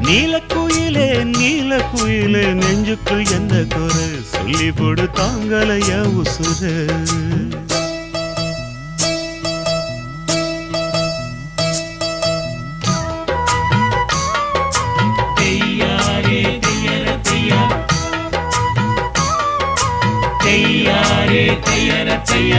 நீலக்குயிலே நீலக்குயிலே நெஞ்சுக்குள் எந்த குறை சொல்லி போடு தாங்களையா உசுறு? செய்யாரே தெய்யர செய்ய